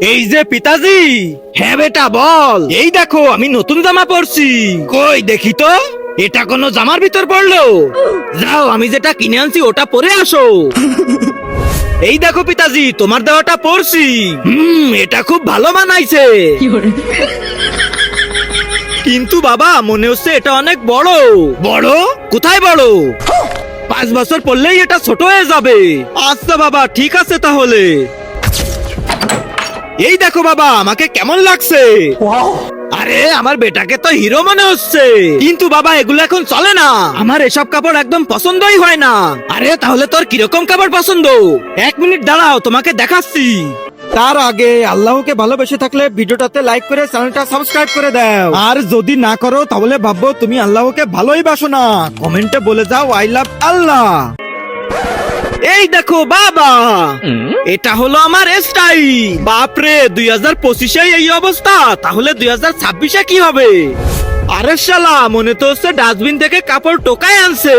এই যে পিতাজি। হ্যাঁ বেটা বল। এই দেখো আমি নতুন জামা পরছি। কই দেখি তো। এটা কোনো জামার ভিতর পড়ল? যাও আমি যেটা কিনে আনছি ওটা পরে আসো। এই দেখো পিতাজি তোমার দেওয়াটা পরছি। হুম এটা খুব ভালো মানাইছে কিন্তু বাবা মনে হচ্ছে এটা অনেক বড়। বড়? কোথায় বড়? পাঁচ বছর পড়লেই এটা ছোট হয়ে যাবে। আচ্ছা বাবা ঠিক আছে তাহলে। এই দেখো বাবা আমাকে কেমন লাগছে? আরে আমার বেটাকে তো হিরো মনে হচ্ছে। কিন্তু বাবা এগুলো এখন চলে না। আমার এসব কাপড় একদম পছন্দই হয় না। আরে তাহলে তোর কীরকম কাপড় পছন্দ? এক মিনিট দাঁড়াও তোমাকে দেখাচ্ছি। তার আগে আল্লাহকে ভালোবেসে থাকলে ভিডিওটাতে লাইক করে চ্যানেলটা সাবস্ক্রাইব করে দাও। আর যদি না করো তাহলে ভাববো তুমি আল্লাহকে ভালোই বাসো না। কমেন্টে বলে যাও আই লাভ আল্লাহ। এই দেখো বাবা। এটা হলো আমার স্টাইল বাপরে দুই হাজার পঁচিশে এই অবস্থা। তাহলে দুই হাজার ছাব্বিশে কি হবে? আরে শালা মনে তো হচ্ছে ডাস্টবিন থেকে কাপড় টোকায় আনছে।